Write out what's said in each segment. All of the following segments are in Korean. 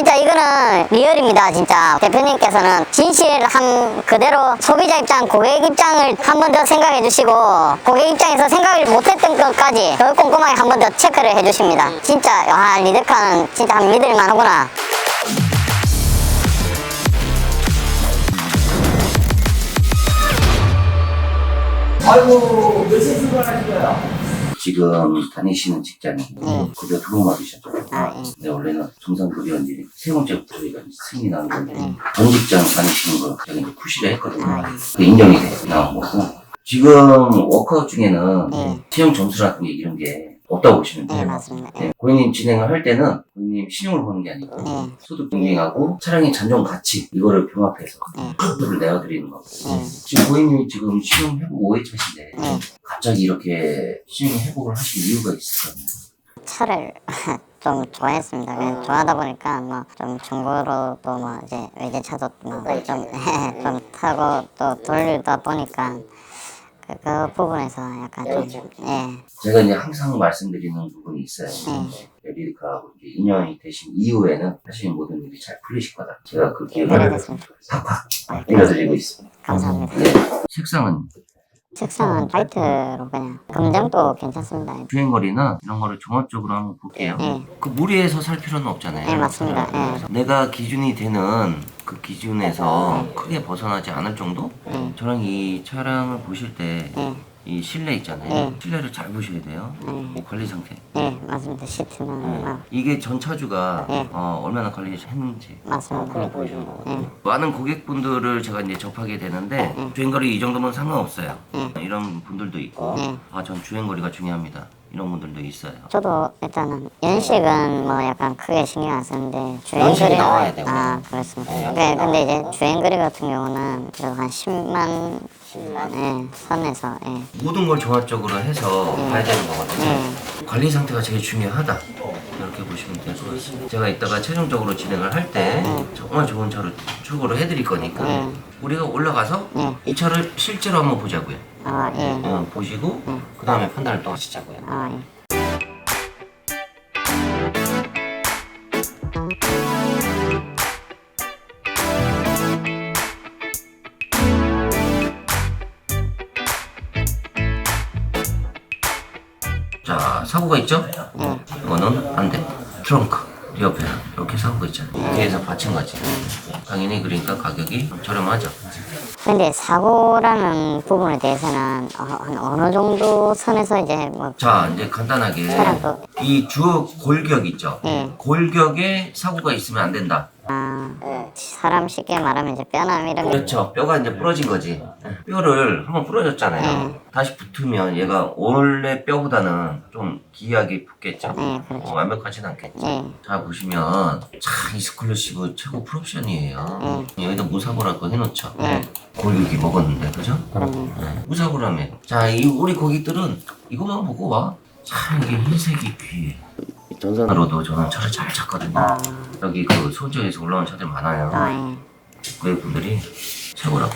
진짜 이거는 리얼입니다, 진짜. 대표님께서는 진실한 그대로 소비자 입장, 고객 입장을 한 번 더 생각해 주시고, 고객 입장에서 생각을 못했던 것까지 더 꼼꼼하게 한 번 더 체크를 해 주십니다. 진짜, 와, 리드카는 진짜 한 믿을만 하구나. 아이고 몇시 출발하시고요? 지금 다니시는 직장이 네. 급여 받으셨죠? 아, 예. 근데 원래는 정상급여인지 세 번째부터 저희가 승인이 나는 건데 네. 전 직장 다니시는 거 제가 이제 푸시를 했거든요. 아, 예. 그 인정이 돼 나온 거고 지금 워크아웃 중에는 네. 채용 점수라든지 이런 게 없다고 보시면 네, 돼요. 맞습니다. 예. 네, 고객님 진행을 할 때는 고객님 신용을 보는 게 아니고 네. 소득 경쟁하고 차량의 잔존 가치 이거를 병합해서 네. 표를 내어드리는 거고 네. 지금 고객님이 지금 신용 회복 5회 차신데 네. 갑자기 이렇게 신용 회복을 하실 이유가 있을까요? 차를 좀 좋아했습니다. 그냥 좋아하다 보니까 뭐좀 중고로도 뭐 이제 외제차도 뭐좀 좀 타고 또 돌리다 보니까 그, 그 부분에서 약간 좀 예. 제가 이제 항상 말씀드리는 부분이 있어요. 네. 리리카하고 이제 인연이 되신 이후에는 사실 모든 일이 잘 풀리실 거다. 제가 그 네, 기회를 됐습니다. 팍팍 알려드리고 있습니다. 감사합니다. 네. 색상은 색상은 화이트로 그냥 검정도 괜찮습니다. 주행거리나 이런 거를 종합적으로 한번 볼게요. 네. 그 무리해서 살 필요는 없잖아요. 네, 맞습니다. 네. 내가 기준이 되는 그 기준에서 크게 벗어나지 않을 정도? 네. 저랑 이 차량을 보실 때 이 네. 실내 있잖아요. 네. 실내를 잘 보셔야 돼요. 네. 뭐 관리 상태. 네, 맞습니다. 시트는 막 이게 전 차주가 네. 어, 얼마나 관리했는지 맞습니다. 네. 많은 고객분들을 제가 이제 접하게 되는데 주행거리 이 정도면 상관없어요. 이런 분들도 있고 네. 아전 주행거리가 중요합니다. 이런 분들도 있어요. 저도 일단은 연식은 뭐 약간 크게 신경 안 쓰는데 주행 연식이 거리 나와야 돼요. 아 그렇습니다. 네, 근데 이제 주행 거리 같은 경우는 그래도 한 10만 네, 선에서 예. 모든 걸 종합적으로 해서 봐야 되는 거거든요. 네. 관리 상태가 제일 중요하다. 이렇게 보시면 될 것 같습니다. 제가 이따가 최종적으로 진행을 할 때 정말 좋은 차를 출고를 해드릴 거니까 네. 우리가 올라가서 네. 이 차를 실제로 한번 보자고요. 아 예. 어, 보시고 그 다음에 판단을 또 하시자고요. 아 예. 자 사고가 있죠? 네. 이거는 안 돼. 트렁크 옆에 이렇게 사고가 있잖아요. 뒤에서 받친 거지. 당연히 그러니까 가격이 좀 저렴하죠. 근데 사고라는 부분에 대해서는 어, 한 어느 정도 선에서 이제 뭐 자 이제 간단하게 차량도 이 주어 골격 있죠? 예. 골격에 사고가 있으면 안 된다. 아, 사람 쉽게 말하면 이제 뼈남 이런 게 그렇죠. 뼈가 이제 부러진 거지. 뼈를 한번 부러졌잖아요. 다시 붙으면 얘가 원래 뼈보다는 좀 기이하게 붙겠죠. 네, 그렇죠. 어, 완벽하진 않겠죠. 네. 자 보시면 차 이스클루시브 최고 풀옵션이에요. 여기다 무사고라고 해놓죠. 네. 골격이 먹었는데 그죠? 그럼요. 네. 무사고라며. 자 이 우리 고객들은 이것만 보고 와. 참 이게 흰색이 귀해. 전산으로도 저는 차를 잘 찾거든요. 여기 그 소저에서 올라온 차들 많아요. 아 예. 고객분들이 최고라고.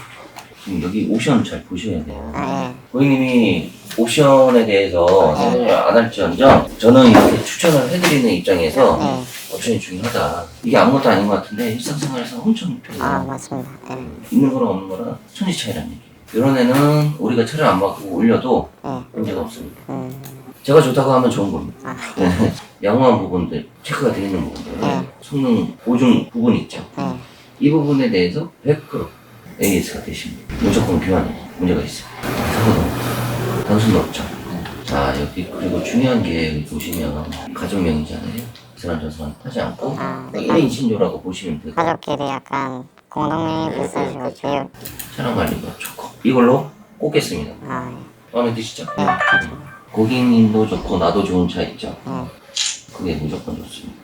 지금 여기 옵션 잘 보셔야 돼요. 아 예. 고객님이 옵션에 대해서 생각을 안 할지언정 저는 이렇게 추천을 해드리는 입장에서 네. 옵션이 중요하다. 이게 아무것도 아닌 것 같은데 일상생활에서 엄청 편해요. 아 맞습니다. 예. 있는 거랑 없는 거랑 천지 차이라는 얘기. 이런 애는 우리가 차를 안 바꾸고 올려도 예. 문제가 없습니다. 음. 제가 좋다고 하면 좋은 겁니다. 아, 네. 양호한 부분들, 체크가 되어 있는 부분들, 네. 성능 보증 부분 있죠. 네. 이 부분에 대해서 100% AS가 되십니다. 무조건 교환에 문제가 있습니다. 사고도 단순 없죠. 자, 여기 그리고 중요한 게 보시면 가족명이잖아요. 이 사람 저 사람 하지 않고 아, 1인 신조라고 보시면 되고 가족끼리 약간 공동명이 비슷하시고 비율 차량 관리가 좋고 이걸로 꽂겠습니다. 아 마음에 드시죠? 예. 네. 고객님도 좋고 나도 좋은 차 있죠? 네. 그게 무조건 좋습니다.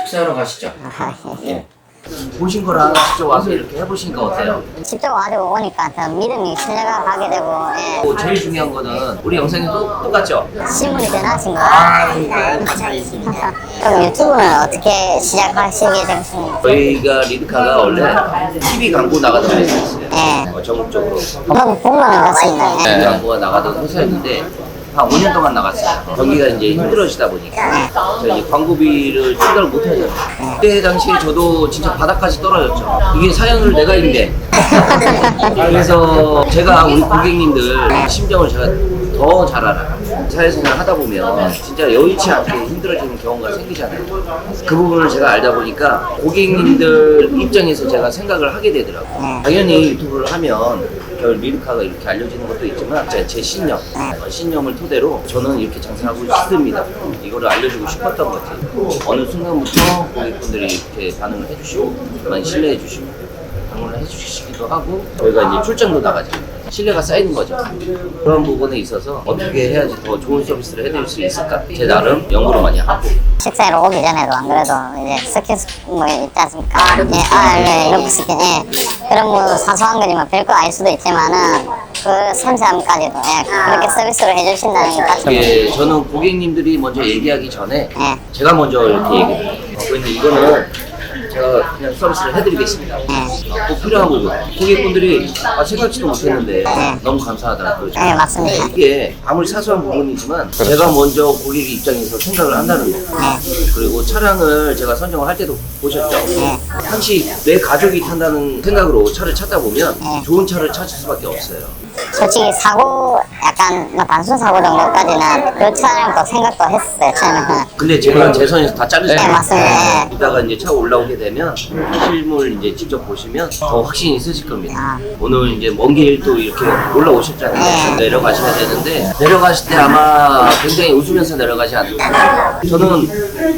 식사하러 가시죠. 아, 예. 예. 보신 거랑 직접 와서 이렇게 해보시니까 어때요? 직접 와가지고 오니까 더 믿음이 신뢰가 가게 되고 예. 뭐 제일 중요한 거는 우리 영상이 또 똑같죠? 신분이 변하신 거. 아, 그럼 유튜브는 어떻게 시작하시게 되셨습니까? 저희가 리드카가 원래 TV 광고 나가던 회사였어요. 예. 어, 전국적으로 너무 본 거는 같습니다. TV 예. 광고가 나가던 회사였는데 한 5년 동안 나갔어요. 경기가 이제 힘들어지다 보니까 이제 광고비를 출가를 못 하잖아요. 그때 당시에 저도 진짜 바닥까지 떨어졌죠. 이게 사연을 내가 있는데 그래서 제가 우리 고객님들 심정을 제가 더 잘 알아요. 사회생활 하다 보면 진짜 여의치 않게 힘들어지는 경우가 생기잖아요. 그 부분을 제가 알다 보니까 고객님들 입장에서 제가 생각을 하게 되더라고요. 당연히 유튜브를 하면 저 리르카가 이렇게 알려지는 것도 있지만 제, 제 신념, 어, 신념을 토대로 저는 이렇게 장사하고 싶습니다. 이거를 알려주고 싶었던 거지. 어느 순간부터 고객분들이 이렇게 반응을 해주시고 많이 신뢰해 주시고 방문을 해주시기도 하고 저희가 이제 출장도 나가죠. 신뢰가 쌓이는 거죠. 그런 부분에 있어서 어떻게 해야지 더 좋은 서비스를 해드릴 수 있을까? 제 나름 연구를 많이 하고 식사로 오기 전에도 안 그래도 이제 스킨 뭐 있지 않습니까? 예, 아, 네, 이런 스킨, 예. 그런 뭐 사소한 거지만 별거 아닐 수도 있지만은 그 섬세함까지도 예, 그렇게 서비스를 해주신다는 게 가장 이게 저는 고객님들이 먼저 얘기하기 전에 예. 제가 먼저 이렇게 얘기해요. 근데 이거는 제가 그냥 서비스를 해드리겠습니다. 어, 꼭 필요한 부분. 고객분들이 아, 생각지도 못했는데 너무 감사하다 그러죠. 네, 맞습니다. 이게 아무리 사소한 부분이지만 제가 먼저 고객 입장에서 생각을 한다는 거. 그리고 차량을 제가 선정을 할 때도 보셨죠. 항시 내 가족이 탄다는 생각으로 차를 찾다 보면 좋은 차를 찾을 수밖에 없어요. 솔직히 사고 약간 뭐 단순 사고 정도까지는 그렇지않고 생각도 했어요 처음에는 근데 제가 제 선에서 다 자르잖아요. 네, 맞습니다. 네. 이따가 이제 차 올라오게 되면 실물 이제 직접 보시면 더 확신이 있으실 겁니다. 오늘 이제 먼 길 또 이렇게 올라오셨잖아요. 네. 내려가셔야 되는데 내려가실 때 아마 굉장히 웃으면서 내려가지 않을까. 저는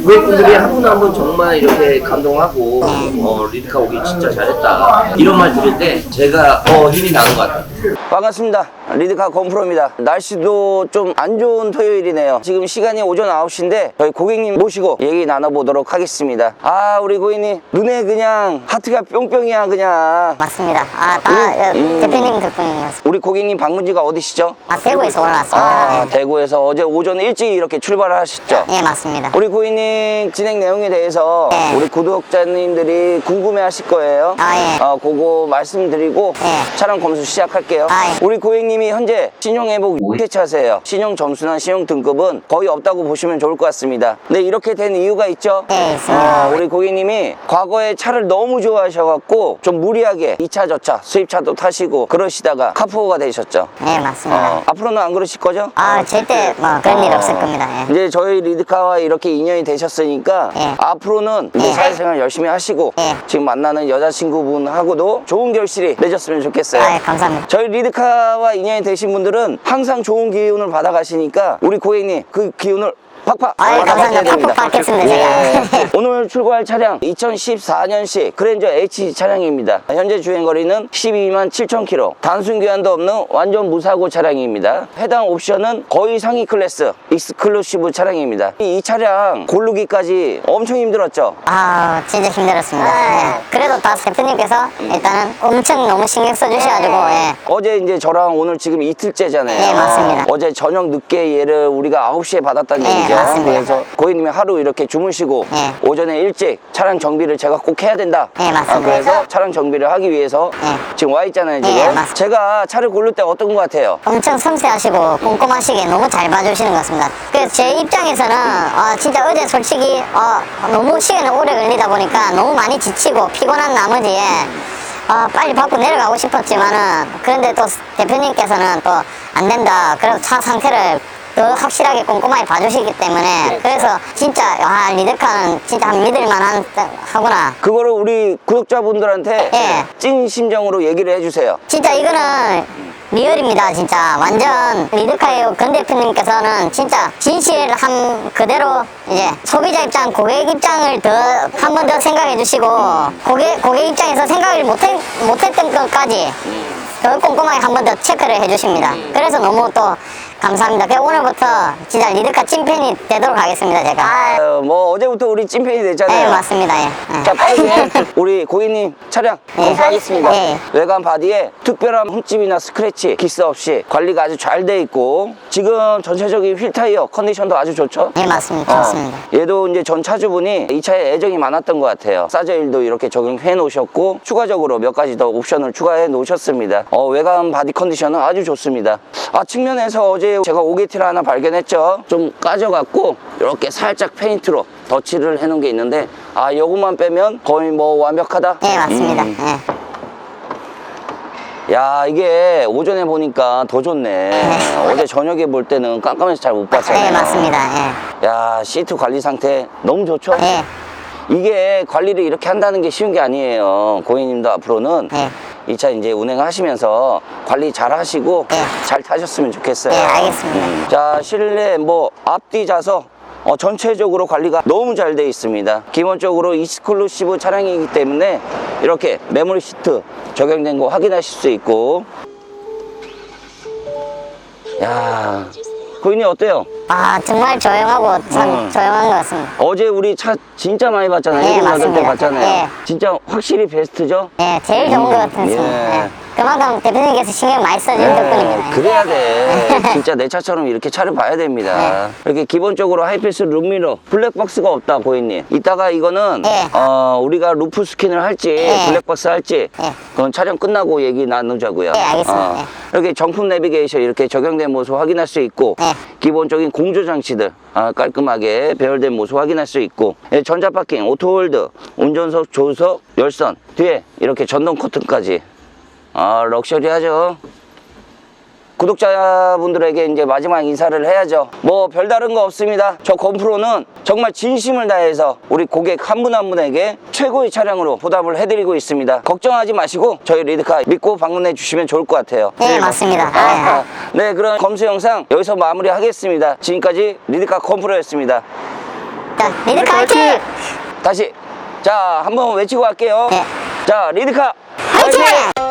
고객분들이 한 분 한 분 정말 이렇게 감동하고 어, 리드카 오길 진짜 잘했다 이런 말 들을 때 제가 더 힘이 나는 것 같아요. 반갑습니다. 리드카 건프로입니다. 날씨도 좀 안 좋은 토요일이네요. 지금 시간이 오전 9시인데 저희 고객님 모시고 얘기 나눠보도록 하겠습니다. 아, 우리 고객님 눈에 그냥 하트가 뿅뿅이야 그냥. 맞습니다 아 다 음. 대표님 덕분이었습니다 우리 고객님 방문지가 어디시죠? 아 대구에서 올라왔습니다 아, 네. 대구에서 어제 오전에 일찍 이렇게 출발을 하셨죠? 예 맞습니다 우리 고객님 진행 내용에 대해서 네. 우리 구독자님들이 궁금해 하실 거예요. 아, 예. 어, 그거 말씀드리고 예. 차량 검수 시작할게요. 아, 예. 우리 고객님이 현재 신용회복 5회 차세요. 신용 점수나 신용 등급은 거의 없다고 보시면 좋을 것 같습니다. 근데 이렇게 된 이유가 있죠? 네. 어, 우리 고객님이 과거에 차를 너무 좋아하셔갖고 좀 무리하게 2차 저차 수입차도 타시고 그러시다가 카푸어가 되셨죠. 예 맞습니다 어, 앞으로는 안 그러실 거죠? 아 절대 뭐 그런 일 없을 겁니다 예. 이제 저희 리드카와 이렇게 인연이 되 셨으니까 예. 앞으로는 예. 사회생활 열심히 하시고 예. 지금 만나는 여자친구분하고도 좋은 결실이 맺었으면 좋겠어요. 아, 예, 감사합니다. 저희 리드카와 인연이 되신 분들은 항상 좋은 기운을 받아가시니까 우리 고객님 그 기운을 팍팍 아, 예, 받아가셔야 감사합니다. 팍팍 받겠습니다, 제가. 오늘 출고할 차량 2014년식 그랜저 H 차량입니다. 현재 주행 거리는 12만 7천 킬로. 단순 교환도 없는 완전 무사고 차량입니다. 해당 옵션은 거의 상위 클래스 익스클루시브 차량입니다. 이, 이 차량 고르기까지 엄청 힘들었죠. 아 진짜 힘들었습니다 예. 그래도 다 대표님께서 일단은 엄청 너무 신경 써주셔가지고 예. 어제 이제 저랑 오늘 지금 이틀째잖아요. 네, 맞습니다. 어제 저녁 늦게 얘를 우리가 9시에 받았다는 네, 얘기 죠. 맞습니다. 그래서 고객님이 하루 이렇게 주무시고 네. 오전에 일찍 차량 정비를 제가 꼭 해야 된다. 네, 맞습니다. 아, 그래서 차량 정비를 하기 위해서 네. 지금 와 있잖아요, 네, 지금. 맞습니다. 제가 차를 고를 때 어떤 것 같아요? 엄청 섬세하시고 꼼꼼하시게 너무 잘 봐주시는 것 같습니다. 그래서 제 입장에서는 어, 진짜 어제 솔직히 어, 너무 시간이 오래 걸리다 보니까 너무 많이 지치고 피곤한 나머지에 어, 빨리 받고 내려가고 싶었지만은 그런데 또 대표님께서는 또 안 된다. 그래서 차 상태를 더 확실하게 꼼꼼하게 봐주시기 때문에 그래서 진짜 아 리드카는 진짜 한 믿을만한 하구나. 그거를 우리 구독자분들한테 예. 찐 심정으로 얘기를 해주세요. 진짜 이거는 리얼입니다 진짜 완전 리드카의 건 대표님께서는 진짜 진실한 그대로 이제 소비자 입장 고객 입장을 더 한 번 더 생각해 주시고 고객 고객 입장에서 생각을 못했, 못했던 것까지 더 꼼꼼하게 한 번 더 체크를 해 주십니다 그래서 너무 또 감사합니다 오늘부터 진짜 리드카 찐팬이 되도록 하겠습니다 제가 어, 뭐 어제부터 우리 찐팬이 됐잖아요. 네 맞습니다 예. 예. 자, 빠르게 우리 고객님 차량 네. 검수하겠습니다. 네. 외관 바디에 특별한 흠집이나 스크래치, 기스 없이 관리가 아주 잘 돼 있고 지금 전체적인 휠 타이어 컨디션도 아주 좋죠? 예 맞습니다 좋습니다 어, 얘도 이제 전 차주분이 이 차에 애정이 많았던 것 같아요. 사저일도 이렇게 적용해 놓으셨고 추가적으로 몇 가지 더 옵션을 추가해 놓으셨습니다. 어, 외관 바디 컨디션은 아주 좋습니다. 아 측면에서 어제 제가 오게티를 하나 발견했죠. 좀 까져갖고 이렇게 살짝 페인트로 덧칠을 해놓은 게 있는데 아 요것만 빼면 거의 뭐 완벽하다. 네, 맞습니다. 음. 예. 야 이게 오전에 보니까 더 좋네. 어제 저녁에 볼 때는 깜깜해서 잘 못 봤잖아요. 네, 맞습니다. 야 시트 관리 상태 너무 좋죠? 예. 예. 이게 관리를 이렇게 한다는 게 쉬운 게 아니에요. 고객님도 앞으로는 네. 이 차 이제 운행하시면서 관리 잘 하시고 네. 잘 타셨으면 좋겠어요. 네, 알겠습니다. 자, 실내 뭐 앞뒤 좌석 어, 전체적으로 관리가 너무 잘돼 있습니다. 기본적으로 이스클루시브 차량이기 때문에 이렇게 메모리 시트 적용된 거 확인하실 수 있고 야, 고객님 어때요? 아, 정말 조용하고 참 음. 조용한 것 같습니다. 어제 우리 차 진짜 많이 봤잖아요. 네, 일곱 여덟 대 맞습니다. 봤잖아요. 네. 진짜 확실히 베스트죠? 예, 제일 좋은 것 같습니다. 그만큼 대표님께서 신경 많이 써준 덕분입니다. 예. 그래야 돼. 진짜 내 차처럼 이렇게 차를 봐야 됩니다. 네. 이렇게 기본적으로 하이패스 룸미러, 블랙박스가 없다, 고객님. 이따가 이거는, 네. 어, 우리가 루프 스캔을 할지, 네. 블랙박스 할지, 네. 그건 촬영 끝나고 얘기 나누자고요. 네, 알겠습니다. 네. 이렇게 정품 내비게이션 이렇게 적용된 모습 확인할 수 있고, 네. 기본적인 공조 장치들 아, 깔끔하게 배열된 모습 확인할 수 있고, 예, 전자 파킹, 오토홀드, 운전석, 조수석, 열선, 뒤에 이렇게 전동 커튼까지 아, 럭셔리하죠. 구독자분들에게 이제 마지막 인사를 해야죠. 뭐 별다른 거 없습니다. 저 건프로는 정말 진심을 다해서 우리 고객 한 분한 분에게 최고의 차량으로 보답을 해드리고 있습니다. 걱정하지 마시고 저희 리드카 믿고 방문해 주시면 좋을 것 같아요. 네, 맞습니다. 아, 아, 네, 그럼 검수 영상 여기서 마무리하겠습니다. 지금까지 리드카 건프로였습니다. 자, 리드카 화이팅! 다시 자 한번 외치고 갈게요. 네. 자 리드카 화이팅!